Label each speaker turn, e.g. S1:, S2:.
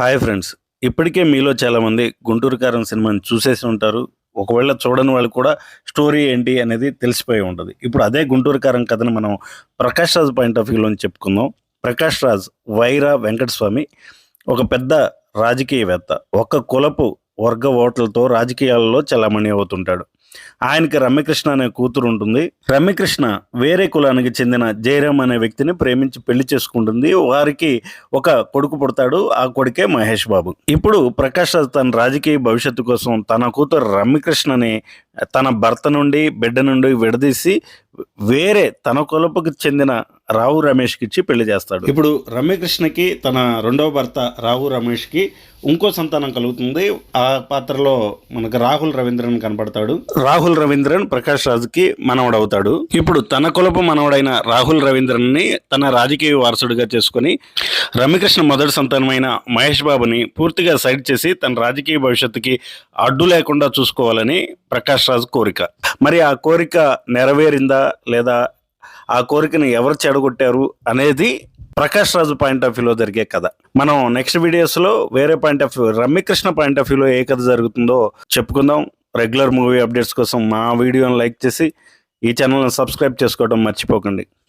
S1: Hi friends. ఇప్పటికే మీలో చాలామంది గుంటూరు కారం సినిమాని చూసేసి ఉంటారు. ఒకవేళ చూడని వాళ్ళు కూడా స్టోరీ ఏంటి అనేది తెలిసిపోయి ఉంటుంది. ఇప్పుడు అదే గుంటూరు కారం కథను మనం ప్రకాష్ రాజ్ పాయింట్ ఆఫ్ వ్యూలో చెప్పుకుందాం. ప్రకాష్ రాజ్ వైరా వెంకటస్వామి ఒక పెద్ద రాజకీయవేత్త. ఒక కులపు వర్గ ఓట్లతో రాజకీయాలలో చలామణి అవుతుంటాడు. ఆయనకి రమ్యకృష్ణ అనే కూతురు ఉంటుంది. రమ్యకృష్ణ వేరే కులానికి చెందిన జయరామ్ అనే వ్యక్తిని ప్రేమించి పెళ్ళి చేసుకుంటుంది. వారికి ఒక కొడుకు పుడతాడు. ఆ కొడుకే మహేష్ బాబు. ఇప్పుడు ప్రకాష్ రాజ్ తన రాజకీయ భవిష్యత్తు కోసం తన కూతురు రమ్యకృష్ణని తన భర్త నుండి బిడ్డ నుండి విడదీసి వేరే తన కులపుకి చెందిన రావు రమేష్కి ఇచ్చి పెళ్ళి చేస్తాడు. ఇప్పుడు రమ్యకృష్ణకి తన రెండవ భర్త రావు రమేష్కి ఇంకో సంతానం కలుగుతుంది. ఆ పాత్రలో మనకు రాహుల్ రవీంద్రన్ కనబడతాడు రాహుల్ రవీంద్రన్ ప్రకాష్ రాజ్కి మనవడవుతాడు. ఇప్పుడు తన కులపు మనవడైన రాహుల్ రవీంద్రన్ని తన రాజకీయ వారసుడిగా చేసుకొని రమ్యకృష్ణ మొదటి సంతానమైన మహేష్ బాబుని పూర్తిగా సైడ్ చేసి తన రాజకీయ భవిష్యత్తుకి అడ్డు లేకుండా చూసుకోవాలని ప్రకాష్ రాజ్ కోరిక. మరి ఆ కోరిక నెరవేరిందా లేదా ఆ కోరికను ఎవరు చెడగొట్టారు అనేది ప్రకాష్ రాజు పాయింట్ ఆఫ్ వ్యూలో జరిగే కథ. మనం నెక్స్ట్ వీడియోస్లో వేరే point of view Ramyakrishna point of వ్యూలో ఏ కథ జరుగుతుందో చెప్పుకుందాం. రెగ్యులర్ మూవీ అప్డేట్స్ కోసం మా వీడియోని లైక్ చేసి ఈ ఛానల్ని సబ్స్క్రైబ్ చేసుకోవడం మర్చిపోకండి.